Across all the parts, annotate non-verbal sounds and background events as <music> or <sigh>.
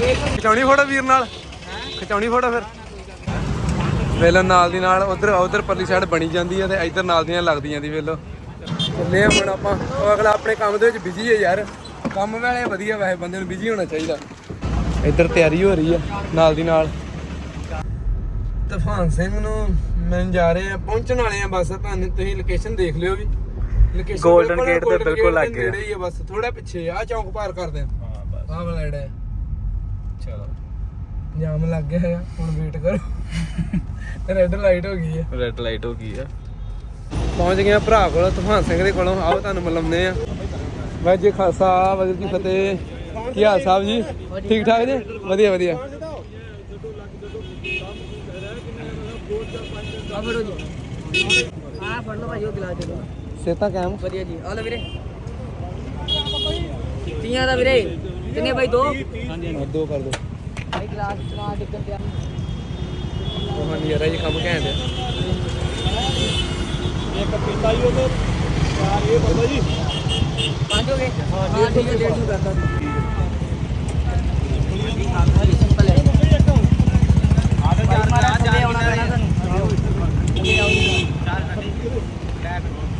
ਖਿਚਾਉਣੀ photo ਵੀਰ ਨਾਲ? ਖਿਚਾਉਣੀ photo ਫਿਰ? ਵੇਲੋ ਨਾਲ ਦੀ ਨਾਲ ਉਧਰ ਉਧਰ ਪਰਲੀ ਸਾਈਡ ਬਣੀ ਜਾਂਦੀ ਹੈ ਤੇ ਇੱਧਰ ਨਾਲ ਦੀਆਂ ਲੱਗਦੀਆਂ ਦੀ ਵੇਲੋ। ਚੱਲੇ ਆ ਹੁਣ ਆਪਾਂ। ਉਹ ਅਗਲਾ ਆਪਣੇ ਕੰਮ ਦੇ ਵਿੱਚ ਬਿਜ਼ੀ ਹੈ ਯਾਰ। ਕੰਮ ਵੇਲੇ ਵਧੀਆ ਵੈਸੇ ਬੰਦੇ ਨੂੰ ਬਿਜ਼ੀ ਹੋਣਾ ਚਾਹੀਦਾ। ਇੱਧਰ ਤਿਆਰੀ ਹੋ ਰਹੀ ਆ ਨਾਲ ਦੀ ਨਾਲ। ਤੂਫਾਨ ਸਿੰਘ ਨੂੰ ਮਿਲਣ ਜਾ ਰਹੇ ਆ। ਪਹੁੰਚਣ ਵਾਲੇ ਆ ਬਸ ਤੁਹਾਨੂੰ ਤੁਸੀਂ ਲੋਕੇਸ਼ਨ ਦੇਖ ਲਿਓ ਵੀ। ਲੋਕੇਸ਼ਨ Golden Gate ਦੇ ਬਿਲਕੁਲ ਲਾਗੇ ਆ। ਨੇੜੇ ਹੀ ਆ ਬਸ। ਥੋੜਾ ਪਿੱਛੇ ਆ ਚੌਂਕ ਪਾਰ ਕਰਦੇ ਆ। ਹਾਂ ਬਸ। ਆਹ ਵਾਲਾ ਜਿਹੜਾ। ਚਲੋ ਜਾਮ ਲੱਗ ਗਿਆ ਆ ਹੁਣ ਵੇਟ ਕਰੋ। ਰੈੱਡ ਲਾਈਟ ਹੋ ਗਈ ਹੈ ਰੈਡ ਲਾਈਟ ਹੋ ਗਈ ਆ। ਪਹੁੰਚ ਗਏ ਆ ਭਰਾ ਕੋਲ ਤੂਫਾਨ ਸਿੰਘ ਦੇ ਕੋਲੋਂ। ਆਓ ਤੁਹਾਨੂੰ ਮਿਲਾਉਂਦੇ ਆ। ਵਾਹਿਗੁਰੂ ਖਾਲਸਾ ਵਾਹਿਗੁਰੂ ਕੀ ਫਤਿਹ। ਕੀ ਹਾਲ ਸਾਹਿਬ ਜੀ? ਠੀਕ ਠਾਕ ਜੀ? ਵਧੀਆ ਵਧੀਆ। ਆ ਫੜੋ ਜੀ। ਆ ਫੜ ਲਓ ਭਾਈ ਉਹ ਗਲਾਸ ਦੇ ਸੇਤਾ ਕਾਇਮ? ਵਧੀਆ ਜੀ। ਆ ਲਓ ਵੀਰੇ। ਤੀਆਂ ਦਾ ਵੀਰੇ। ਕਿੰਨੇ ਭਾਈ ਦੋ? ਹਾਂ, ਦੋ ਕਰ ਦੋ। ਭਾਈ ਗਲਾਸ ਚਲਾ ਡਿੱਗਣ ਤੇ ਉਹ ਨਹੀਂ ਯਾਰ ਇਹ ਕੰਮ ਘੈਂਟ ਆ ਪੰਜ ਹੋ ਗਏ ਹਾਂ ਠੀਕ ਹੈ 150 ਕਰਦਾ ਸਿੰਪਲ ਹੈ ਆਹ ਚਾਰ ਗਲਾਸ ਚੱਲੇ ਆਉਣਾ ਪੈਣਾ ਤੁਹਾਨੂੰ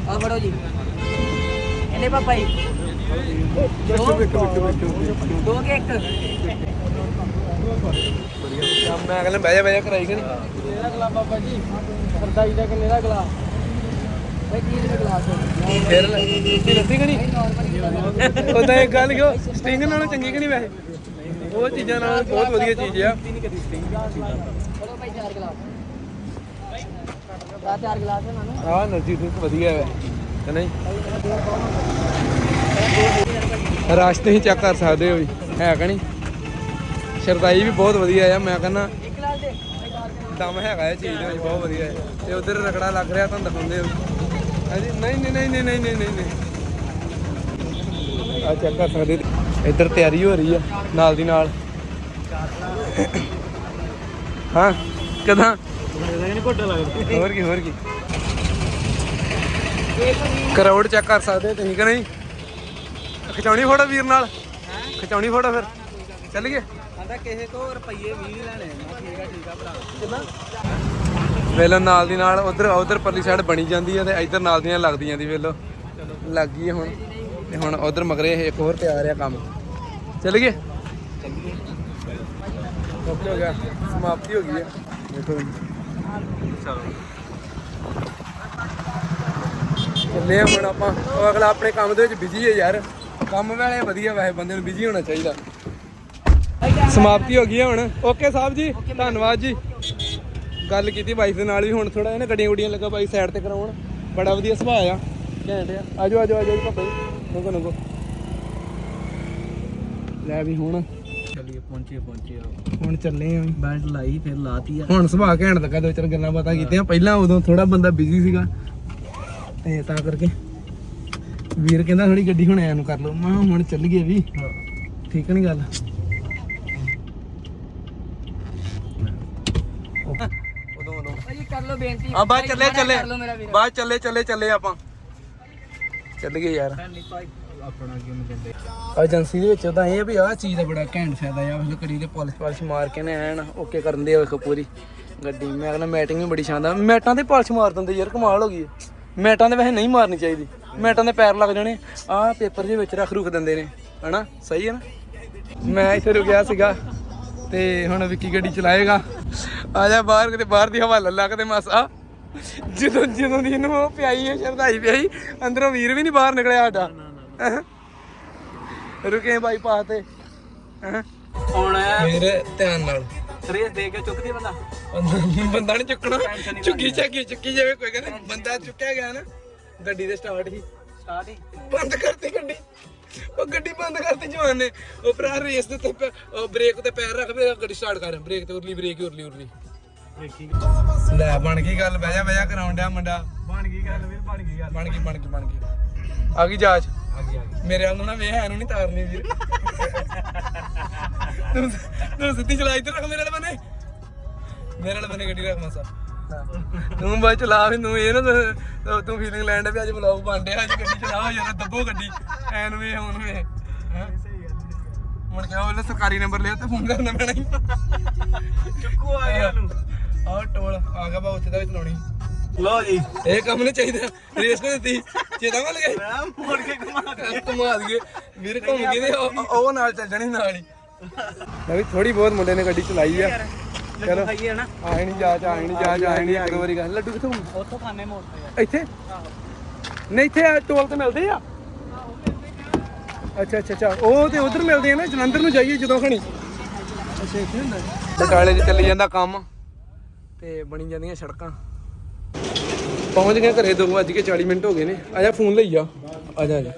ਆ ਫੜੋ ਜੀ। ਇਹਨੇ ਪਾਪਾ ਜੀ? ਦੋ ਦੋ ਕੇ ਇੱਕ? ਵਧੀਆ। ਮੈਂ ਕਹਿੰਦਾ ਬਹਿ ਜਾ ਬਹਿ ਜਾ ਕਰਾਈ ਕਿ ਨਹੀਂ? ਕਿੰਨੇ ਦਾ ਗਲਾਸ ਬਾਬਾ ਜੀ? ਸਰਦਾਈ ਦਾ ਕਿੰਨੇ ਦਾ ਗਲਾਸ ਭਾਈ 30 ਰੁਪਏ ਗਲਾਸ ਹੋ ਫੇਰ ਲੈ। ਕੀ ਲੱਸੀ ਕਿ ਨਹੀਂ? ਨਾਰਮਲ ਉਹਦਾ ਇੱਕ ਗੱਲ ਕਿਉਂ ਸਟਿੰਗ ਨਾਲੋਂ ਚੰਗੀ ਕਿ ਨਹੀਂ ਵੈਸੇ? ਉਹ ਚੀਜ਼ਾਂ ਨਾਲ ਬਹੁਤ ਵਧੀਆ ਚੀਜ਼ ਆ। ਚਲੋ ਭਾਈ ਚਾਰ ਗਲਾਸ ਦਾ ਚਾਰ ਗਲਾਸ ਹੈ ਨਾਨੂੰ ਆਹ ਨਰਜੀ ਡਰਿੰਕ ਵਧੀਆ ਹੈ। ਕਿ ਨਹੀਂ? ਰਸ਼ ਤੁਸੀਂ ਚੈੱਕ ਕਰ ਸਕਦੇ ਹੋ ਜੀ, ਹੈ ਕਿ ਨਹੀਂ? ਸ਼ਰਦਾਈ ਵੀ ਬਹੁਤ ਵਧੀਆ ਆ, ਮੈਂ ਕਹਿੰਦਾ ਦਮ ਹੈਗਾ ਇਹ ਚੀਜ਼ ਦਾ ਬਹੁਤ ਵਧੀਆ ਹੈ ਤੇ ਉਧਰ ਰਗੜਾ ਲੱਗ ਰਿਹਾ, ਤੁਹਾਨੂੰ ਦਿਖਾਉਂਦੇ ਹੋ ਹਾਂਜੀ, ਨਹੀਂ ਨਹੀਂ ਨਹੀਂ ਨਹੀਂ ਨਹੀਂ ਨਹੀਂ ਨਹੀਂ। ਆ ਚੈੱਕ ਕਰ ਸਕਦੇ ਇੱਧਰ ਤਿਆਰੀ ਹੋ ਰਹੀ ਆ, ਨਾਲ ਦੀ ਨਾਲ। ਹਾਂ, ਕਦਾਂ? ਹੋਰ ਕੀ ਹੋਰ ਕੀ? ਕਰਾਊਡ ਚੈੱਕ ਕਰ ਸਕਦੇ ਹੋ ਤੁਸੀਂ ਕਿ ਨਹੀਂ? ਖਿਚਾਉਣੀ ਫੋਟੋ ਵੀਰ ਨਾਲ? ਖਿਚਾਉਣੀ ਫੋਟੋ ਫਿਰ। ਚੱਲ ਗਏ ਆਂਦਾ ਕਿਸੇ ਤੋਂ ਰੁਪਈਏ 20 ਲੈਣੇ ਠੀਕ ਆ ਠੀਕ ਆ ਭਰਾ। ਕਿੰਨਾ? ਵੇਲੋ ਨਾਲ ਦੀ ਨਾਲ ਉਧਰ ਉਧਰ ਪਰਲੀ ਸਾਈਡ ਬਣੀ ਜਾਂਦੀ ਹੈ ਤੇ ਇੱਧਰ ਨਾਲ ਦੀਆਂ ਲੱਗਦੀਆਂ ਦੀ ਵੇਲੋ। ਲੱਗ ਗਈ ਹੁਣ। ਤੇ ਹੁਣ ਉਧਰ ਮਗਰੇ ਇੱਕ ਹੋਰ ਤਿਆਰ ਆ ਕੰਮ। ਚੱਲ ਗਏ ਓਕੇ ਹੋ ਗਿਆ। ਸਮਾਪਤੀ ਹੋ ਗਈ ਹੈ ਦੇਖੋ। ਚੱਲੇ। ਆ ਹੁਣ ਆਪਾਂ। ਉਹ ਅਗਲਾ ਆਪਣੇ ਕੰਮ ਦੇ ਵਿੱਚ ਬਿਜ਼ੀ ਹੈ ਯਾਰ। ਕੰਮ ਵੇਲੇ ਵਧੀਆ ਵੈਸੇ ਬੰਦੇ ਨੂੰ ਬਿਜ਼ੀ ਹੋਣਾ ਚਾਹੀਦਾ। ਸਮਾਪਤੀ ਹੋ ਗਈ ਹੈ ਹੁਣ। ਓਕੇ ਸਾਹਿਬ ਜੀ ਧੰਨਵਾਦ ਜੀ। ਗੱਲ ਕੀਤੀ ਵਾਈਫ ਦੇ ਨਾਲ ਵੀ ਹੁਣ ਥੋੜਾ ਇਹਨੇ ਗੱਡੀਆਂ ਗੁੱਡੀਆਂ ਲੱਗਾ ਬਾਈ ਸਾਈਡ ਤੇ ਕਰਾਉਣ। ਬੜਾ ਵਧੀਆ ਸੁਭਾਅ ਆ। ਘੈਂਟ ਆ। ਆਜੋ ਆਜੋ ਆਜੋ ਪਾਪਾ ਜੀ ਨੰਗੋ ਨੰਗੋ। ਲੈ ਵੀ ਹੁਣ। ਚਲਿਏ ਪਹੁੰਚੇ ਪਹੁੰਚੇ ਹੁਣ ਚੱਲੇ ਆ ਬੈਲਟ ਲਾਈ ਫਿਰ ਲਾਤੀ ਆ। ਹੁਣ ਸੁਭਾਅ ਘੈਂਟ ਲੱਗਾ ਦੋ ਚਾਰ ਗੱਲਾਂ ਬਾਤਾਂ ਕੀਤੀਆਂ। ਪਹਿਲਾਂ ਉਦੋਂ ਥੋੜਾ ਬੰਦਾ ਬਿਜ਼ੀ ਸੀਗਾ। ਤੇ ਤਾਂ ਕਰਕੇ ਵੀਰ ਕਹਿੰਦਾ ਥੋੜੀ ਗੱਡੀ ਹੁਣ ਐਂ ਨੂੰ ਕਰ ਲਓ। ਮੈਂ ਕਿਹਾ ਹੁਣ ਚੱਲ ਗਏ ਵੀ। ਠੀਕ ਨਹੀਂ ਗੱਲ? ਉਦੋਂ ਉਦੋਂ। ਭਾਈ ਕਰ ਲਓ ਬੇਨਤੀ। ਆ ਬਾਅਦ ਚੱਲੇ ਚੱਲੇ। ਕਰ ਲਓ ਮੇਰਾ ਵੀਰ। ਬਾਅਦ ਚੱਲੇ ਚੱਲੇ ਚੱਲੇ ਆਪਾਂ। ਚੱਲ ਗਏ ਯਾਰ। ਆਪਣਾ ਕਿਉਂ ਕਹਿੰਦੇ? ਏਜੰਸੀ ਦੇ ਵਿੱਚ ਤਾਂ ਇਹ ਆ ਵੀ ਆਹ ਚੀਜ਼ ਦਾ ਬੜਾ ਘੈਂਟ ਫਾਇਦਾ ਆ। ਉਹ ਕਰੀ ਦੇ ਪਾਲਿਸ਼ ਪਾਲਿਸ਼ ਮਾਰ ਕੇ ਨੇ ਐਨ ਓਕੇ ਕਰਨ ਦੇ ਵੇਖੋ ਪੂਰੀ। ਗੱਡੀ। ਮੈਂ ਕਹਿੰਦਾ ਮੈਟਿੰਗ ਵੀ ਬੜੀ ਸ਼ਾਨਦਾਰ। ਮੈਟਾਂ ਤੇ ਪਾਲਿਸ਼ ਮਾਰ ਦਿੰਦੇ ਯਾਰ ਕਮਾਲ ਹੋ ਗਈ। ਮੈਟਾਂ ਦੇ ਵੈਸੇ ਨਹੀਂ ਮਾਰਨੀ ਚਾਹੀਦੀ। ਮੈਟਾਂ ਦੇ ਪੈਰ ਲੱਗ ਜਾਣੇ। ਆਹ ਪੇਪਰ ਦੇ ਵਿੱਚ ਰੱਖ ਰੁਖ ਦਿੰਦੇ ਨੇ। ਹਨਾ? ਸਹੀ ਹੈ ਨਾ? ਮੈਂ ਇੱਥੇ ਰੁਕਿਆ ਸੀਗਾ ਤੇ ਹੁਣ ਵਿੱਕੀ ਗੱਡੀ ਚਲਾਏਗਾ। ਆ ਜਾ ਬਾਹਰ ਕਿਤੇ ਬਾਹਰ ਦੀ ਹਵਾ ਲੱਲਾ ਕਿਤੇ ਮਾਸਾ ਜਦੋਂ ਜਦੋਂ ਦੀ ਇਹਨੂੰ ਉਹ ਪਿਆਈ ਹੈ ਸ਼ਰਦਾਈ ਪਿਆਈ ਅੰਦਰੋਂ ਵੀਰ ਵੀ ਨਹੀਂ ਬਾਹਰ ਨਿਕਲਿਆ ਸਾਡਾ। ਰੁਕੇ ਬਾਈਪਾਸ ਤੇ। ਹੈਂ। ਹੁਣ ਮੇਰੇ ਧਿਆਨ ਨਾਲ। ਰੇਸ ਦੇ ਕੇ ਚੁੱਕਦੀ ਬੰਦਾ। ਬੰਦਾ ਨਹੀਂ ਚੁੱਕਣਾ। ਚੁੱਕੀ ਚੱਕੀ ਚੁੱਕੀ ਜਾਵੇ ਕੋਈ ਕਹਿੰਦਾ ਬੰਦਾ ਚੁੱਕਿਆ ਗਿਆ ਨਾ ਗੱਡੀ ਦੇ ਸਟਾਰਟ ਹੀ ਸਟਾਰਟ ਹੀ। ਬੰਦ ਕਰਤੀ ਗੱਡੀ। ਉਹ ਗੱਡੀ ਬੰਦ ਕਰਤੀ ਜਵਾਨ ਨੇ। ਉਹ ਭਰਾ ਰੇਸ ਦੇ ਤੇ ਉਹ ਬ੍ਰੇਕ ਤੇ ਪੈਰ ਰੱਖ ਮੇਰਾ ਗੱਡੀ ਸਟਾਰਟ ਕਰ ਬ੍ਰੇਕ ਤੇ ਉਰਲੀ ਬ੍ਰੇਕ ਉਰਲੀ ਉਰਲੀ। ਲੈ ਬਣ ਗਈ ਗੱਲ। ਬਹਿ ਜਾ ਬਹਿ ਜਾ ਕਰਾਉਣ ਡਿਆ ਮੁੰਡਾ। ਬਣ ਗਈ ਗੱਲ ਵੀਰ ਬਣ ਗਈ ਗੱਲ। ਬਣ ਗਈ ਬਣ ਗਈ ਬਣ ਗਈ। ਆ ਗਈ ਜਾਂਚ। ਆ ਗਈ ਆ ਗਈ। ਮੇਰੇ ਵੱਲ ਨੂੰ ਨਾ ਵੇਖ ਇਹਨੂੰ ਨਹੀਂ ਤਾਰਨੀ ਵੀਰ। ਤੂੰ ਤੂੰ ਸਿੱਧੀ ਚਲਾ ਇੱਧਰ ਰੱਖ ਮੇਰੇ ਵਾਲੇ ਬੰਨੇ ਮੇਰੇ ਵਾਲੇ ਬੰਨੇ ਗੱਡੀ ਰੱਖ ਮਸਾ ਤੂੰ ਬਾਅਦ ਚਲਾ ਵੀ ਤੂੰ ਇਹ ਨਾ ਤੂੰ- ਤੂੰ ਫੀਲਿੰਗ ਲੈਂਡ ਵੀ ਅੱਜ ਵਲੌਗ ਬਣ ਡਿਆ ਅੱਜ ਗੱਡੀ ਚਲਾ ਯਾਰ ਦੱਬੋ ਗੱਡੀ। ਐਨ ਵੇ ਹੁਣ ਵੇ। ਹੈਂ? ਮੁੜ ਕੇ ਉਹਨੇ ਸਰਕਾਰੀ ਨੰਬਰ ਲਿਆ ਤੇ ਫੋਨ ਕਰਨਾ ਪੈਣਾ ਹੀ। ਚੁੱਕੂ ਆ ਗਿਆ ਨੂੰ ਆਹ ਟੋਲ ਆ ਗਿਆ ਬਾ ਉੱਥੇ ਦਾ ਵੀ ਚਲਾਉਣੀ। ਲੋ ਜੀ। ਇਹ ਕੰਮ ਨਹੀਂ ਚਾਹੀਦਾ। ਰੇਸ ਕੋ ਦਿੱਤੀ। ਚੇਤਾ ਮਲ ਗਏ। ਮੈਂ ਮੋੜ ਕੇ ਘੁਮਾ ਘੁਮਾ ਦਈਏ ਵੀਰ ਘੁੰਮ ਗਏ ਤੇ ਉਹ- ਉਹ ਨਾਲ ਚੱਲ ਜਾਣੀ ਨਾਲ ਹੀ। ਮੈਂ ਵੀ ਥੋੜੀ ਬਹੁਤ ਮੁੰਡੇ ਨੇ ਗੱਡੀ ਚਲਾਈ ਆ। ਚਲੋ। ਖਾਈਏ ਨਾ ਆਏ ਨਹੀਂ ਜਾ ਜਾ ਆਏ ਨਹੀਂ ਜਾ ਜਾ ਆਏ ਨਹੀਂ ਇੱਕ ਦੋ ਵਾਰੀ ਗੱਲ। ਲੱਡੂ ਕਿੱਥੋਂ ਉੱਥੋਂ ਖਾਣੇ ਮੋੜ ਤੇ ਇੱਥੇ? ਨਹੀਂ ਇੱਥੇ ਆ ਟੋਲ ਤੇ ਮਿਲਦੇ ਆ। ਅੱਛਾ ਅੱਛਾ ਅੱਛਾ। ਉਹ ਤੇ ਉਧਰ ਮਿਲਦੇ ਆ ਨਾ ਜਲੰਧਰ ਨੂੰ ਜਾਈਏ ਜਦੋਂ ਖਣੀ। ਅੱਛਾ ਇੱਥੇ ਹੁੰਦਾ। 'ਚ ਚੱਲੀ ਜਾਂਦਾ ਕੰਮ। ਤੇ ਬਣੀ ਜਾਂਦੀਆਂ ਸੜਕਾਂ। ਪਹੁੰਚ ਗਏ ਘਰੇ 2:40 ਮਿੰਟ ਹੋ ਗਏ ਨੇ। ਆ ਜਾ ਫੋਨ ਲਈ ਆ। ਆ ਜਾ ਆ ਜਾ।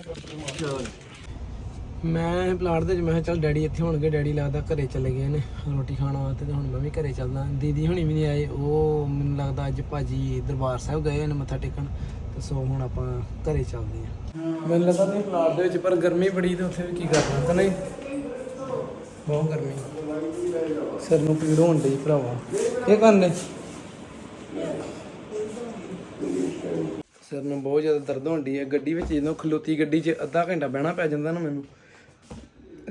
ਮੈਂ ਪਲਾਟ ਦੇ ਵਿੱਚ, ਮੈਂ ਕਿਹਾ ਚੱਲ ਡੈਡੀ ਇੱਥੇ ਹੋਣਗੇ, ਡੈਡੀ ਲੱਗਦਾ ਘਰੇ ਚਲੇ ਗਏ ਨੇ ਰੋਟੀ ਖਾਣ ਵਾਸਤੇ ਤੇ ਹੁਣ ਮੈਂ ਵੀ ਘਰੇ ਚੱਲਦਾ। ਦੀਦੀ ਹੁਣੀ ਵੀ ਨਹੀਂ ਆਏ, ਉਹ ਮੈਨੂੰ ਲੱਗਦਾ ਅੱਜ ਭਾਜੀ ਦਰਬਾਰ ਸਾਹਿਬ ਗਏ ਨੇ ਮੱਥਾ ਟੇਕਣ, ਤੇ ਸੋ ਹੁਣ ਆਪਾਂ ਘਰੇ ਚੱਲਦੇ ਆ ਮੈਨੂੰ ਲੱਗਦਾ ਨਹੀਂ ਪਲਾਟ ਦੇ ਵਿੱਚ, ਪਰ ਗਰਮੀ ਬੜੀ ਤੇ ਉੱਥੇ ਵੀ ਕੀ ਕਰਨਾ ਤਾਂ ਨਹੀਂ? ਬਹੁਤ ਗਰਮੀ। ਸਿਰ ਨੂੰ ਪੀੜ ਹੋਣ ਡਈ ਭਰਾਵਾ। ਇਹ ਕਰਨੇ ਸਿਰ ਨੂੰ ਬਹੁਤ ਜ਼ਿਆਦਾ ਦਰਦ ਹੁੰਦੀ ਹੈ। ਗੱਡੀ ਵਿੱਚ ਜਦੋਂ ਖਲੋਤੀ ਗੱਡੀ 'ਚ ਅੱਧਾ ਘੰਟਾ ਬਹਿਣਾ ਪੈ ਜਾਂਦਾ ਨਾ ਮੈਨੂੰ।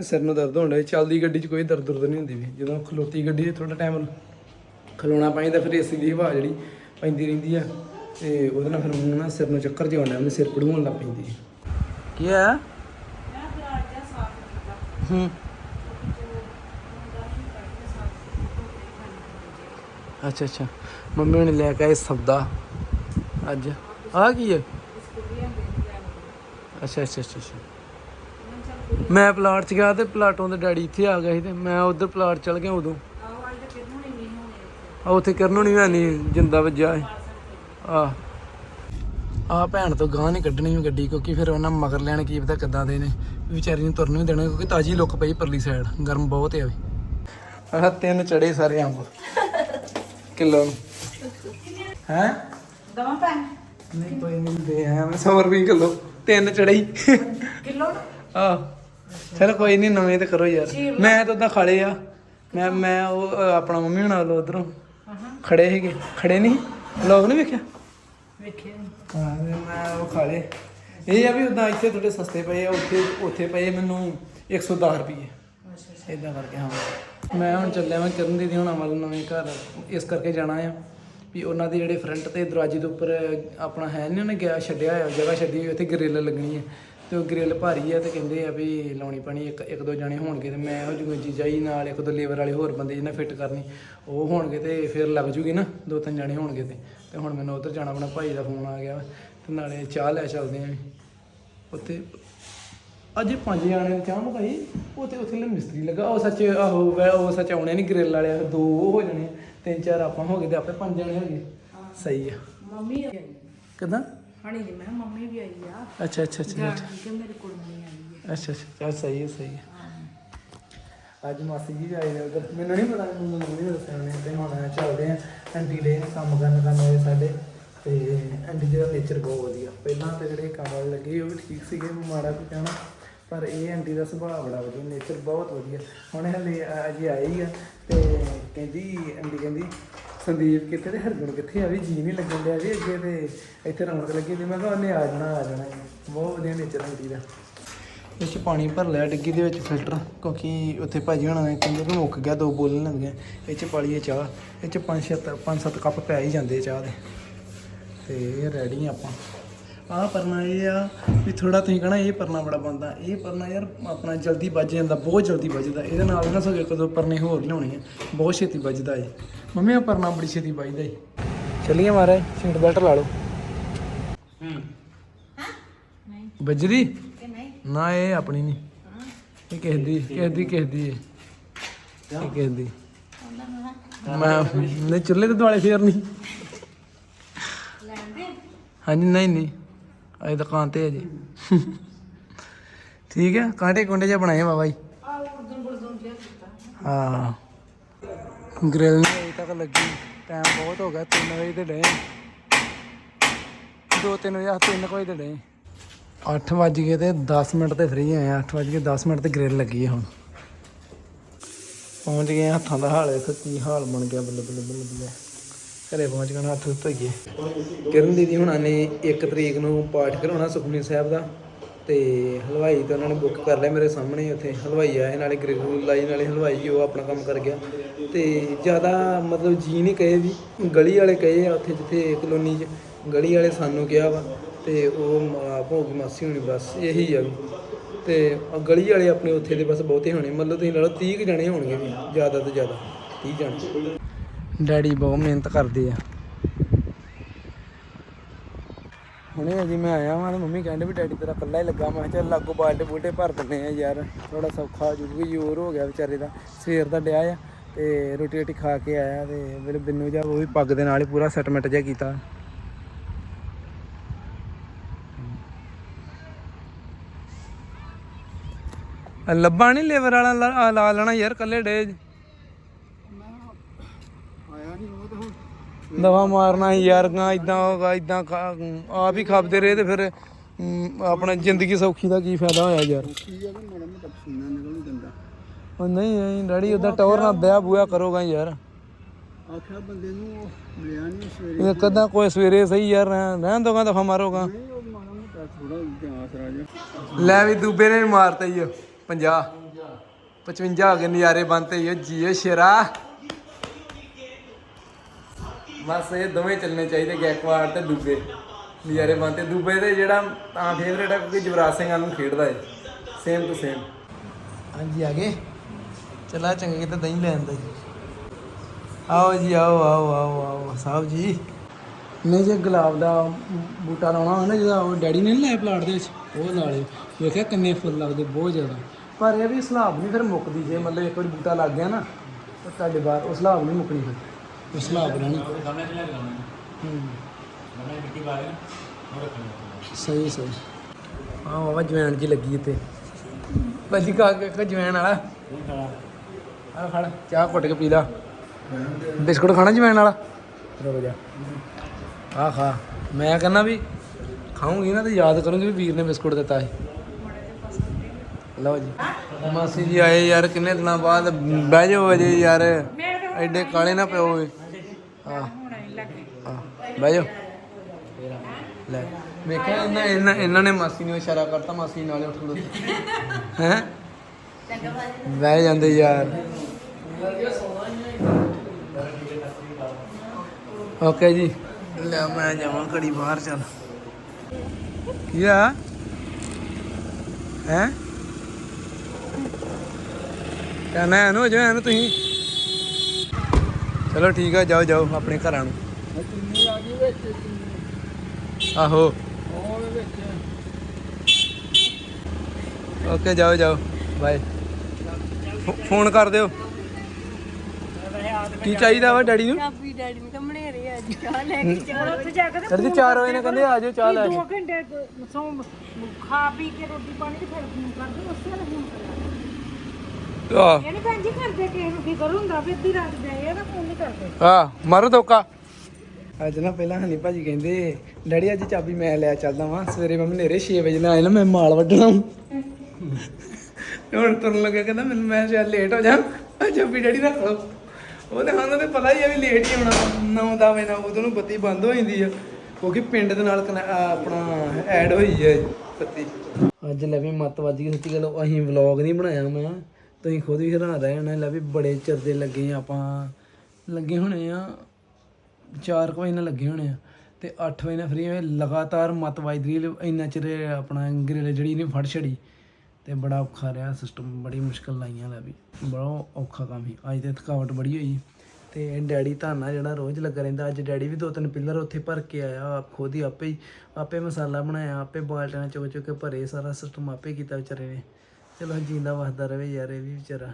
ਸਿਰ ਨੂੰ ਦਰਦ ਹੁੰਦਾ ਹੈ ਚੱਲਦੀ ਗੱਡੀ 'ਚ ਕੋਈ ਦਰਦ ਦੁਰਦ ਨਹੀਂ ਹੁੰਦੀ ਵੀ। ਜਦੋਂ ਖਲੋਤੀ ਗੱਡੀ 'ਚ ਥੋੜਾ ਟਾਈਮ ਖਲੋਣਾ ਪੈਂਦਾ ਫਿਰ ਏਸੀ ਦੀ ਹਵਾ ਜਿਹੜੀ ਪੈਂਦੀ ਰਹਿੰਦੀ ਆ ਤੇ ਉਹਦੇ ਨਾਲ ਫਿਰ ਮੈਨੂੰ ਨਾ ਸਿਰ ਨੂੰ ਚੱਕਰ ਜਿਹਾ ਆਉਂਦਾ ਮੈਨੂੰ ਸਿਰ ਪੜੂਣ ਲੱਗ ਪੈਂਦੀ ਹੈ ਕੀ ਹੈ ਹੂੰ। ਅੱਛਾ ਅੱਛਾ। ਮੰਮੀ ਨੇ ਲੈ ਕੇ ਆਏ ਸਬਦਾ ਅੱਜ। ਆ ਕੀ ਹੈ ਅੱਛਾ ਅੱਛਾ ਅੱਛਾ ਅੱਛਾ। ਮੈਂ ਪਲਾਟ 'ਚ ਗਿਆ ਤੇ ਪਲਾਟੋਂ ਦੇ ਡੈਡੀ ਇੱਥੇ ਆ ਗਏ ਸੀ ਤੇ ਮੈਂ ਉਧਰ ਪਲਾਟ ਚਲ ਗਿਆ ਉਦੋਂ। ਆ ਉੱਥੇ ਕਰਨ ਨਹੀਂ ਨਹੀਂ ਜਿੰਦਾ ਵੱਜਾ ਆ ਆ ਭੈਣ ਤੋਂ ਗਾਂ ਨਹੀਂ ਕੱਢਣੀ ਵੀ ਗੱਡੀ ਕਿਉਂਕਿ ਫਿਰ ਉਹਨਾਂ ਮਗਰ ਲੈਣ ਕੀ ਪਤਾ ਕਿੱਦਾਂ ਦੇ ਨੇ। ਵਿਚਾਰੀ ਨੂੰ ਤੁਰਨ ਵੀ ਦੇਣਾ ਕਿਉਂਕਿ ਤਾਜੀ ਲੁੱਕ ਪਈ ਪਰਲੀ ਸਾਈਡ ਗਰਮ ਬਹੁਤ ਹੈ ਵੀ। ਆਹ ਤਿੰਨ ਚੜੇ ਸਾਰੇ ਅੰਬ। ਕਿਲੋ। ਨੂੰ ਹੈ? ਦਵਾਂ ਪੈਨ ਨਹੀਂ ਕੋਈ ਨਹੀਂ ਦੇ ਆ ਮੈਂ 100 ਰੁਪਏ ਕਿਲੋ। ਤਿੰਨ ਚੜਾਈ ਕਿਲੋ? ਆ ਚਲ ਕੋਈ ਨਹੀਂ ਨਵੇਂ ਤੇ ਕਰੋ ਯਾਰ। ਮੈਂ ਤਾਂ ਉਦਾਂ ਖੜੇ ਆ। ਮੈਂ ਮੈਂ ਉਹ ਅ, ਆਪਣਾ ਮੰਮੀ ਹੁਣਾਂ ਲੋ ਉਧਰੋਂ ਖੜੇ ਸੀਗੇ। ਖੜੇ ਨਹੀਂ ਲੋਕ ਨਹੀਂ ਵੇਖਿਆ? ਵੇਖਿਆ ਹਾਂ ਤੇ ਮੈਂ ਉਹ ਖਾ ਲਏ ਇਹ ਆ ਵੀ ਉਦਾਂ ਇੱਥੇ ਥੋੜੇ ਸਸਤੇ ਪਏ ਆ ਉੱਥੇ ਉੱਥੇ ਪਏ ਮੈਨੂੰ 110 ਰੁਪਏ ਇਦਾਂ ਕਰਕੇ ਹਾਂ। ਮੈਂ ਹੁਣ ਚੱਲਿਆ ਮੈਂ ਕਰਨ ਦੀਦੀ ਹੁਣਾਂ ਵੱਲ ਨਵੇਂ ਘਰ। ਇਸ ਕਰਕੇ ਜਾਣਾ ਆ ਵੀ ਉਹਨਾਂ ਦੇ ਜਿਹੜੇ ਫਰੰਟ ਤੇ ਦਰਵਾਜ਼ੇ ਦੇ ਉੱਪਰ ਆਪਣਾ ਹੈ ਨਹੀਂ ਉਹਨੇ ਗਿਆ ਛੱਡਿਆ ਹੋਇਆ ਜਗ੍ਹਾ ਛੱਡੀ ਹੋਈ ਉੱਥੇ ਗ੍ਰਿਲ ਲੱਗਣੀ ਹੈ ਤੇ ਉਹ ਗ੍ਰਿਲ ਭਾਰੀ ਹੈ ਤੇ ਕਹਿੰਦੇ ਆ ਵੀ ਲਾਉਣੀ ਪੈਣੀ ਇੱਕ ਇੱਕ ਦੋ ਜਣੇ ਹੋਣਗੇ ਤੇ ਮੈਂ ਉਹ ਜਿਵੇਂ ਜੀਜਾ ਜੀ ਨਾਲ ਇੱਕ ਦੋ ਲੇਬਰ ਵਾਲੇ ਹੋਰ ਬੰਦੇ ਜਿਹਨਾਂ ਫਿੱਟ ਕਰਨੀ ਉਹ ਹੋਣਗੇ ਤੇ ਫਿਰ ਲੱਗ ਜੂਗੀ ਨਾ ਦੋ ਤਿੰਨ ਜਣੇ ਹੋਣਗੇ ਤੇ। ਤੇ ਹੁਣ ਮੈਨੂੰ ਉਧਰ ਜਾਣਾ ਪੈਣਾ ਭਾਈ ਦਾ ਫੋਨ ਆ ਗਿਆ ਤੇ ਨਾਲੇ ਚਾਹ ਲੈ ਚੱਲਦੇ ਆਂ ਉੱਥੇ ਅਜੇ ਪੰਜ ਜਾਣੇ ਨੇ ਚਾਹ ਮਕਾਈ ਉੱਥੇ ਉੱਥੇ ਲੈ ਮਿਸਤਰੀ ਲੱਗਾ ਉਹ ਸੱਚ ਆਹੋ ਵੈ- ਉਹ ਸੱਚ ਆਉਣੇ ਨਹੀਂ ਗ੍ਰਿਲ ਵਾਲੇ ਦੋ ਹੋ ਜਾਣੇ ਤਿੰਨ ਚਾਰ ਆਪਾਂ ਹੋ ਗਏ ਤੇ ਆਪੇ ਪੰਜ ਜਣੇ ਹੋ ਗਏ। ਸਹੀ ਆ। ਮੰਮੀ ਕਿਦਾਂ? ਹਣੀ ਦੀ ਮੈਂ ਕਿਹਾ ਮੰਮੀ ਵੀ ਆਈ ਆ। ਅੱਛਾ ਅੱਛਾ ਅੱਛਾ ਅੱਛਾ। ਠੀਕ ਹੈ ਮੇਰੇ ਕੋਲ ਨਹੀਂ ਆਈ ਹੈ ਅੱਛਾ ਅੱਛਾ ਚੱਲ ਸਹੀ ਹੈ ਸਹੀ ਹੈ। ਅੱਜ ਮਾਸੀ ਜੀ ਵੀ ਆਏ ਨੇ ਉਧਰ। ਮੈਨੂੰ ਨਹੀਂ ਪਤਾ ਮੈਨੂੰ ਮੰਮੀ ਨੇ ਦੱਸਿਆ ਨੇ ਤੇ ਹੁਣ ਚੱਲਦੇ ਆ। ਆਂਟੀ ਦੇ ਕੰਮ ਕਰਨ ਸਾਡੇ। ਤੇ ਆਂਟੀ ਜੀ ਦਾ ਨੇਚਰ ਬਹੁਤ ਵਧੀਆ। ਪਹਿਲਾਂ ਤੇ ਜਿਹੜੇ ਕੰਮ ਵਾਲੇ ਲੱਗੇ ਉਹ ਵੀ ਠੀਕ ਸੀਗੇ ਮਾੜਾ ਕੋਈ ਕਹਿਣਾ। ਪਰ ਇਹ ਆਂਟੀ ਦਾ ਸੁਭਾਅ ਬੜਾ ਵਧੀਆ ਨੇਚਰ ਬਹੁਤ ਵਧੀਆ। ਹੁਣ ਹਲੇ ਅਜੇ ਹੀ ਆ। ਤੇ ਕਹਿੰਦੀ ਆਂਟੀ ਕਹਿੰਦੀ ਸੰਦੀਪ ਕਿੱਥੇ ਤੇ ਹਰਗੁਣ ਕਿੱਥੇ ਆ ਵੀ ਜੀ ਨਹੀਂ ਲੱਗਣ ਡਿਆ ਵੀ ਅੱਗੇ ਤੇ ਇੱਥੇ ਰੌਣਕ ਲੱਗੀ ਤੇ ਮੈਂ ਕਿਹਾ ਉਹਨੇ ਆ ਜਾਣਾ ਆ ਜਾਣਾ ਬਹੁਤ ਵਧੀਆ ਨੇਚਰ ਆਂਟੀ ਦਾ। ਇਹ 'ਚ ਪਾਣੀ ਭਰ ਲਿਆ ਡਿੱਗੀ ਦੇ ਵਿੱਚ ਫਿਲਟਰ, ਕਿਉਂਕਿ ਉੱਥੇ ਭਾਜੀ ਹੋਣਾ ਨੇ ਕਹਿੰਦੇ ਕਿ ਮੁੱਕ ਗਿਆ, ਦੋ ਬੋਲਣ ਲੱਗੀਆਂ। ਇਹ 'ਚ ਪਾਲੀਏ ਚਾਹ, ਇਹ 'ਚ ਪੰਜ ਛੱਤ ਪੰਜ ਸੱਤ ਕੱਪ ਪੈ ਹੀ ਜਾਂਦੇ ਚਾਹ ਦੇ। ਤੇ ਇਹ ਰੈਡੀ ਆਪਾਂ। ਆਹ ਪਰਨਾ ਇਹ ਆ ਵੀ ਥੋੜਾ ਤੁਸੀਂ ਕਹਣਾ ਇਹ ਪਰਨਾ ਬੜਾ ਬੰਦਾ ਇਹ ਪਰਨਾ ਯਾਰ ਆਪਣਾ ਜਲਦੀ ਵੱਜ ਜਾਂਦਾ ਬਹੁਤ ਜਲਦੀ ਵੱਜਦਾ। ਇਹਦੇ ਨਾਲ ਨਾ ਸੋ ਇੱਕ ਦੋ ਪਰਨੇ ਹੋਰ ਲਿਆਉਣੇ ਆ। ਬਹੁਤ ਛੇਤੀ ਵੱਜਦਾ ਏ ਮੰਮੀ ਆ ਪਰਨਾ ਬੜੀ ਛੇਤੀ ਵੱਜਦਾ ਏ। ਚੱਲੀਏ ਮਹਾਰਾਜ ਸੀਟ ਬੈਲਟ ਲਾ ਲਓ। ਹੂੰ। ਵੱਜਦੀ? ਕਿ ਨਹੀਂ। ਨਾ ਇਹ ਆਪਣੀ ਨਹੀਂ। ਇਹ ਕਿਸੇ ਦੀ ਕਿਸੇ ਦੀ ਕਿਸੇ ਦੀ ਹੈ ਇਹ ਕਿਸੇ ਦੀ। ਮੈਂ ਨਹੀਂ ਚੁੱਲ੍ਹੇ ਦੇ ਦੁਆਲੇ ਫੇਰ ਨਹੀਂ ਲੈਂਦੇ ਹਾਂਜੀ ਨਹੀਂ ਨਹੀਂ। ਅਜੇ ਦੁਕਾਨ ਤੇ ਹੈ ਠੀਕ ਹੈ, ਕਾਂਟੇ ਕੁੰਡੇ ਜਿਹਾ ਬਣਾਏ ਬਾਬਾ ਜੀ। ਹਾਂ। ਗ੍ਰਿਲ ਨਹੀਂ ਅਜੇ ਤੱਕ ਲੱਗੀ ਟਾਈਮ ਬਹੁਤ ਹੋ ਗਿਆ 3 ਵਜੇ ਤੇ ਡੇ 2-3 ਵਜੇ 3 ਵਜੇ ਤੇ ਡੇ 8 ਵੱਜ ਗਏ ਤੇ 10 ਮਿੰਟ ਤੇ ਫ੍ਰੀ ਆਏ 8 ਵੱਜ ਕੇ 10 ਮਿੰਟ ਤੇ ਗ੍ਰਿਲ ਲੱਗੀ ਹੈ ਹੁਣ। ਪਹੁੰਚ ਗਏ ਹੱਥਾਂ ਦਾ ਹਾਲ ਦੇਖੋ ਕੀ ਹਾਲ ਬਣ ਗਿਆ, ਬੱਲੇ ਬੱਲੇ ਬੱਲੇ ਬੱਲੇ। ਘਰੇ ਪਹੁੰਚ ਗਏ ਹੱਥ ਧੋਈਏ। ਕਿਰਨ ਦੀਦੀ ਹੁਣਾਂ ਨੇ 1 ਤਰੀਕ ਨੂੰ ਪਾਠ ਕਰਾਉਣਾ ਸੁਖਮਨੀ ਸਾਹਿਬ ਦਾ ਤੇ ਹਲਵਾਈ ਤਾਂ ਉਹਨਾਂ ਨੇ ਬੁੱਕ ਕਰ ਲਿਆ ਮੇਰੇ ਸਾਹਮਣੇ ਉੱਥੇ। ਹਲਵਾਈ ਆਏ, ਨਾਲੇ ਗ੍ਰਿਲ ਲਾਈ, ਨਾਲੇ ਹਲਵਾਈ ਉਹ ਆਪਣਾ ਕੰਮ ਕਰ ਗਿਆ। ਤੇ ਜ਼ਿਆਦਾ ਮਤਲਬ ਜੀ ਨਹੀਂ ਕਹੇ ਵੀ, ਗਲੀ ਵਾਲੇ ਕਹੇ ਆ ਉੱਥੇ ਜਿੱਥੇ ਕਲੋਨੀ 'ਚ। ਗਲੀ ਵਾਲੇ ਸਾਨੂੰ ਕਿਹਾ ਵਾ ਤੇ ਉਹ ਮ- ਆਪ ਹੋ ਗਈ ਮਾਸੀ ਹੋਣੀ ਬਸ ਇਹੀ ਆ ਵੀ। ਤੇ ਗਲੀ ਵਾਲੇ ਆਪਣੇ ਉੱਥੇ ਦੇ ਬਸ ਬਹੁਤੇ ਹੋਣੇ, ਮਤਲਬ ਤੁਸੀਂ ਲਾ ਲਓ 30 ਕੁ ਜਣੇ ਹੋਣਗੇ ਵੀ, ਜ਼ਿਆਦਾ ਤੋਂ ਜ਼ਿਆਦਾ 30 ਜਣੇ। ਡੈਡੀ ਬਹੁਤ ਮਿਹਨਤ ਕਰਦੇ ਆ। ਹੁਣੇ ਅਜੀ ਮੈਂ ਆਇਆ ਵਾਂ ਤੇ ਮੰਮੀ ਕਹਿੰਦੇ ਵੀ ਡੈਡੀ ਤੇਰਾ ਇਕੱਲਾ ਹੀ ਲੱਗਾ। ਮੈਂ ਕਿਹਾ ਚੱਲ ਲਾਗੋ ਬਾਲਟੇ ਬੂਟੇ ਭਰ ਦਿੰਦੇ ਆ ਯਾਰ। ਥੋੜਾ ਸੌਖਾ ਹੋ ਜੂਗਾ ਜ਼ੋਰ ਹੋ ਗਿਆ ਵਿਚਾਰੇ ਦਾ। ਸਵੇਰ ਦਾ ਡਿਆ ਆ ਤੇ ਰੋਟੀ ਰੋਟੀ ਖਾ ਕੇ ਆਇਆ ਤੇ ਮੇਰੇ ਬਿੰਨੂ ਜਾ ਉਹ ਵੀ ਪੱਗ ਦੇ ਨਾਲ ਹੀ ਪੂਰਾ ਸੈਟਮੈਂਟ ਜਿਹਾ ਕੀਤਾ। ਲੱਭਾ ਨਹੀਂ ਲੇਬਰ ਵਾਲਾ ਲਾ ਲੈਣਾ ਯਾਰ ਕੱਲੇ ਡੇ ਦਵਾ ਮਾਰਨਾ ਸੀ ਯਾਰ ਗਾ ਇਦਾਂ ਹੋਗਾ ਇਦਾਂ ਆਪ ਹੀ ਖਾਪਦੇ ਰਹੇ ਤੇ ਫਿਰ ਆਪਣਾ ਜ਼ਿੰਦਗੀ ਸੌਖੀ ਦਾ ਕੀ ਫਾਇਦਾ ਹੋਇਆ ਯਾਰ? ਉਹ ਨਹੀਂ ਨਹੀਂ ਡੈਡੀ ਉਹਦਾ ਟੌਰ ਨਾ ਬਿਆ ਬੂਆ ਕਰੋਗਾ ਯਾਰ। ਆਖਿਆ ਬੰਦੇ ਨੂੰ ਮਿਲਿਆ ਨਹੀਂ ਸਵੇਰੇ। ਇਹ ਕਦਾਂ ਕੋਈ ਸਵੇਰੇ ਸਹੀ ਯਾਰ ਰਹਿਣ ਰਹਿਣ ਦੋਗਾ ਦਫਾ ਮਾਰੋਗਾ। ਉਹ ਮਾੜਾ ਮੋਟਾ ਥੋੜਾ ਇਤਿਹਾਸ ਰਾਜ। ਲੈ ਵੀ ਦੂਬੇ ਨੇ ਮਾਰਤਾ ਈ ਓ 50 55 ਹੋ ਗਏ ਨਜ਼ਾਰੇ ਬੰਤੇ ਈ ਓ ਜੀਓ ਸ਼ੇਰਾ। ਬਸ ਇਹ ਦੋਵੇਂ ਚੱਲਣੇ ਚਾਹੀਦੇ ਗੈਕਵਾੜ ਤੇ ਦੂਬੇ ਨਜ਼ਾਰੇ ਬੰਦੇ ਦੂਬੇ ਦੇ ਜਿਹੜਾ ਤਾਂ ਫੇਵਰੇਟ ਹੈ ਕਿਉਂਕਿ ਜਵਰਾਜ ਸਿੰਘ ਨੂੰ ਖੇਡਦਾ ਹੈ ਸੇਮ ਟੂ ਸੇਮ ਹਾਂਜੀ, ਆ ਗਏ। ਚਲਾ ਚੰਗੇ ਕਿਤੇ ਦਹੀਂ ਲੈ ਆਂਦਾ ਜੀ ਆਓ ਜੀ, ਆਓ ਆਓ ਆਓ ਆਓ, ਸਾਹਿਬ ਜੀ। ਨਹੀਂ ਜੇ ਗੁਲਾਬ ਦਾ ਬੂਟਾ ਲਾਉਣਾ ਹੋਣਾ ਜਿਹਦਾ ਉਹ ਡੈਡੀ ਨੇ ਨੀ ਲਾਇਆ ਪਲਾਟ ਦੇ ਵਿੱਚ? ਉਹ ਲਾ ਲਿਓ। ਵੇਖਿਆ ਕਿੰਨੇ ਫੁੱਲ ਲੱਗਦੇ, ਬਹੁਤ ਜ਼ਿਆਦਾ। ਪਰ ਇਹ ਵੀ ਸਲਾਬ ਨਹੀਂ ਫਿਰ ਮੁੱਕਦੀ, ਜੇ ਮਤਲਬ ਇੱਕ ਵਾਰੀ ਬੂਟਾ ਲੱਗ ਗਿਆ ਨਾ, ਤਾਂ ਤੁਹਾਡੇ ਬਾਹਰ ਉਹ ਸਲਾਬ ਨਹੀਂ ਮੁੱਕਣੀ ਫਿਰ। ਸਲਾਬ ਰਹਿਣੀ ਹੂੰ। ਸਹੀ ਸਹੀ। ਹਾਂ ਬਾਬਾ ਜਵੈਣ ਜੀ ਲੱਗੀ ਇੱਥੇ। ਭਾਜੀ ਕਾ ਕੇ ਜਵੈਣ ਵਾਲਾ। ਆ ਖੜ ਚਾਹ ਘੁੱਟ ਕੇ ਪੀ ਲਾ। ਬਿਸਕੁਟ ਖਾਣਾ ਜਵੈਣ ਵਾਲਾ? ਰੁਕ ਜਾ ਆ ਖਾ। ਮੈਂ ਕਹਿੰਦਾ ਵੀ ਖਾਉਂਗੀ ਨਾ ਤੇ ਯਾਦ ਕਰੂੰਗੀ ਵੀ ਵੀਰ ਨੇ ਬਿਸਕੁਟ ਦਿੱਤਾ ਸੀ। ਲਓ ਜੀ। ਮਾਸੀ ਜੀ ਆਏ ਯਾਰ ਕਿੰਨੇ ਦਿਨਾਂ ਬਾਅਦ? ਬਹਿ ਜਾਓ ਅਜੇ ਯਾਰ। ਐਡੇ ਕਾਲੇ ਨਾ ਪਿਓ ਓਏ ਹਾਂ। ਹਾਂ। ਬਹਿ ਜਾਓ। ਲੈ। ਵੇਖਿਆ ਇਹਨਾਂ ਇਹਨਾਂ ਇਹਨਾਂ ਨੇ ਮਾਸੀ ਨੂੰ ਇਸ਼ਾਰਾ ਕਰਤਾ, ਮਾਸੀ ਨਾਲੇ ਉੱਠ ਲੋ ਹੈ? ਬਹਿ ਜਾਂਦੇ ਯਾਰ। ਓਕੇ ਜੀ। ਲੈ, ਮੈਂ ਜਾਵਾਂ ਘੜੀ ਬਾਹਰ, ਚੱਲ। ਕੀ ਆ ਹੈ? ਕਹਿੰਦਾ ਇਹਨੂੰ ਜੋ ਇਹਨੂੰ ਤੁਸੀਂ? ਚਲੋ ਠੀਕ ਆ ਜਾਓ ਜਾਓ ਆਪਣੇ ਘਰਾਂ ਨੂੰ। ਚੁੰਨੀ ਆ ਗਈ ਵਿੱਚ ਆਹੋ। ਉਹ ਵਿੱਚ ਓਕੇ ਜਾਓ ਜਾਓ ਬਾਏ। ਫੋਨ ਕਰ ਦਿਓ। ਕੀ ਚਾਹੀਦਾ ਵਾ ਡੈਡੀ ਨੂੰ? ਚਾਬੀ ਡੈਡੀ ਨੇ ਕੰਮਣੇ ਰੇ ਅੱਜ ਚਾਹ ਲੈ ਕੇ ਚੱਲ ਉੱਥੇ ਜਾ ਕੇ। ਤੇ ਸਰ ਜੀ 4 ਵਜੇ ਨੇ ਕਹਿੰਦੇ ਆ ਜਾਓ ਚਾਹ ਲੈ ਕੇ ਦੋ ਘੰਟੇ ਸੌਂ ਖਾ ਪੀ ਕੇ ਰੋਟੀ ਪਾਣੀ ਤੇ ਫਿਰ ਫੋਨ ਕਰ ਦੋ ਉਸੇ ਵੇਲੇ ਫੋਨ ਕਰ ਭੈਣ ਜੀ ਕਰਦੇ ਨੂੰ ਅੱਧੀ ਰਾਤ ਨਾ ਫੋਨ ਨਹੀਂ ਕਰਦੇ। ਆ ਮਾਰੋ ਧੋਕਾ। ਅੱਜ ਨਾ ਪਹਿਲਾਂ ਹਨੀ ਭਾਜੀ ਕਹਿੰਦੇ ਡੈਡੀ ਅੱਜ ਚਾਬੀ ਮੈਂ ਲਿਆ ਚੱਲਦਾ ਵਾਂ। ਸਵੇਰੇ ਮੈਂ ਨੇਰੇ 6 ਵਜੇ ਨਾਲ ਆਏ ਨਾ ਮੈਂ ਮਾਲ ਵੱਢਣਾ ਹੁਣ ਤੁਰਨ ਲੱਗਾ ਕਹਿੰਦਾ ਮੈਨੂੰ ਮੈਂ ਸ਼ਾਇਦ ਲੇਟ ਹੋ ਜਾ। ਚਾਬੀ ਡੈਡੀ ਰੱਖ ਲਓ। ਉਹ ਤੇ ਤੇ ਪਤਾ ਹੀ ਆ ਵੀ ਲੇਟ ਹੀ ਹੋਣਾ 9 10 ਵਜੇ ਨਾਲ ਉਦੋਂ ਨੂੰ ਬੱਤੀ ਬੰਦ ਹੋ ਜਾਂਦੀ ਆ। ਕਿਉਂਕਿ ਪਿੰਡ ਦੇ ਨਾਲ ਆਪਣਾ ਐਡ ਹੋਈ ਹੈ ਬੱਤੀ। ਅੱਜ ਲੈ ਵੀ ਮੱਤ ਵੱਜ ਗਈ ਸੱਚੀ ਗੱਲ ਅਸੀਂ ਵਲੌਗ ਨਹੀਂ ਬਣਾਇਆ ਮੈਂ। ਤੁਸੀਂ ਖੁਦ ਵੀ ਹੈਰਾਨ ਰਹਿ ਜਾਣਾ ਲੈ ਵੀ ਬੜੇ ਚਿਰ ਦੇ ਲੱਗੇ ਆਪਾਂ। ਲੱਗੇ ਹੋਣੇ ਆ 4 ਵਜੇ ਨਾਲ ਲੱਗੇ ਹੋਣੇ ਆ। ਤੇ 8 ਵਜੇ ਨਾਲ ਫ੍ਰੀ ਹੋਏ ਲਗਾਤਾਰ ਮਤ ਵੱਜਦੀ ਇੰਨਾ ਚਿਰ ਆਪਣਾ ਗ੍ਰਿਲ ਜਿਹੜੀ ਨੇ ਫੜ ਛੜੀ ਤੇ ਬੜਾ ਔਖਾ ਰਿਹਾ ਸਿਸਟਮ ਬੜੀ ਮੁਸ਼ਕਲ ਲਾਈਆਂ ਲੈ ਵੀ। ਬੜਾ ਔਖਾ ਕੰਮ ਹੀ ਅੱਜ ਤੇ ਥਕਾਵਟ ਬੜੀ ਹੋਈ। ਤੇ ਡੈਡੀ ਧਾਨਾ ਜਿਹੜਾ ਰੋਜ਼ ਲੱਗਾ ਰਹਿੰਦਾ, ਅੱਜ ਡੈਡੀ ਵੀ ਦੋ ਤਿੰਨ ਪਿੱਲਰ ਉੱਥੇ ਭਰ ਕੇ ਆਇਆ, ਆਪ ਖੁਦ ਹੀ ਆਪੇ ਹੀ, ਆਪੇ ਮਸਾਲਾ ਬਣਾਇਆ, ਆਪੇ ਬਾਲਟਾਂ ਚੁੱਕ ਚੁੱਕ ਕੇ ਭਰੇ, ਸਾਰਾ ਸਿਸਟਮ ਆਪੇ ਕੀਤਾ ਵਿਚਾਰੇ ਨੇ। ਚਲੋ ਜਿੰਦਾ ਵਸਦਾ ਰਵੇ ਯਾਰ ਇਹ ਵੀ ਵਿਚਾਰਾ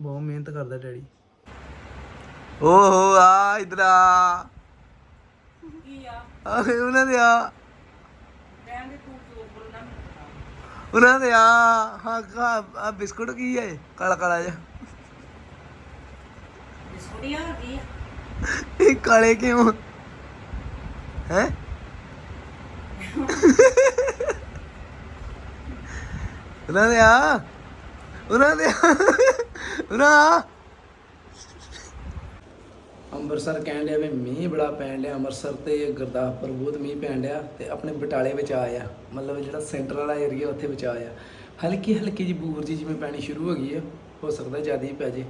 ਬਹੁਤ ਮਿਹਨਤ ਕਰਦਾ ਡੈਡੀ। ਓਹੋ ਆ ਇਧਰ ਆ। ਆ? ਉਹਨਾਂ ਦੇ ਆ। ਉਹਨਾਂ ਦੇ ਆ। ਹਾਂ ਹਾਂ, ਆ ਬਿਸਕੁਟ ਕੀ ਹੈ ਕਾਲਾ ਕਾਲਾ ਜਿਹਾ। ਬਿਸਕੁਟੀਆਂ ਹੋ ਗਈ ਇਹ ਕਾਲੇ ਕਿਉਂ? ਹੈ? <laughs> ਉਹਨਾਂ ਦੇ ਆ। ਉਹਨਾਂ ਦੇ ਉਹਨਾਂ ਅੰਮ੍ਰਿਤਸਰ ਕਹਿਣ ਲਿਆ ਵੀ ਮੀਂਹ ਬੜਾ ਪੈਣ ਲਿਆ ਅੰਮ੍ਰਿਤਸਰ ਤੇ ਗੁਰਦਾਸਪੁਰ ਬਹੁਤ ਮੀਂਹ ਪੈਣ ਲਿਆ ਤੇ ਆਪਣੇ ਬਟਾਲੇ ਵਿੱਚ ਆਇਆ ਮਤਲਬ ਜਿਹੜਾ ਸੈਂਟਰ ਵਾਲਾ ਏਰੀਆ ਉੱਥੇ ਵਿੱਚ ਆਇਆ ਹਲਕੀ ਹਲਕੀ ਜੀ ਬੂਰ ਜੀ ਜਿਵੇਂ ਪੈਣੀ ਸ਼ੁਰੂ ਹੋ ਗਈ ਹੈ ਹੋ ਸਕਦਾ ਜ਼ਿਆਦਾ ਹੀ ਪੈ ਜੇ।